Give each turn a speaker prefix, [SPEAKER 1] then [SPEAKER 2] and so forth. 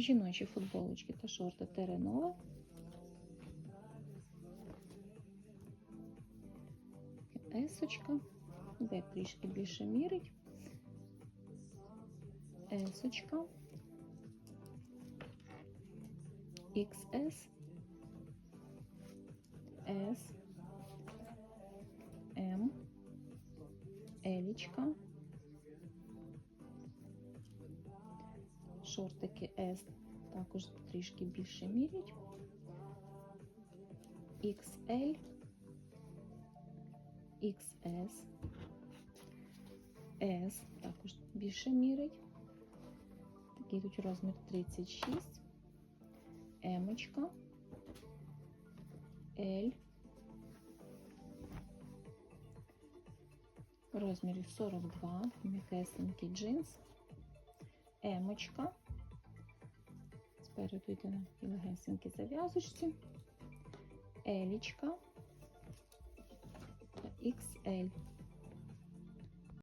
[SPEAKER 1] Жіночі футболочки та шорти Теренова. Есочка. Де трішки більше мірить. Есочка. XS. S. М. Елічка. Шортики S також трішки більше мірять. XL, XS, S також більше мірить. Такий тут розмір 36, Емочка, L, розмірі 42, м'якесенький джинс, Емочка. Спереду йде на легесенькій зав'язочці, Елічка та XL.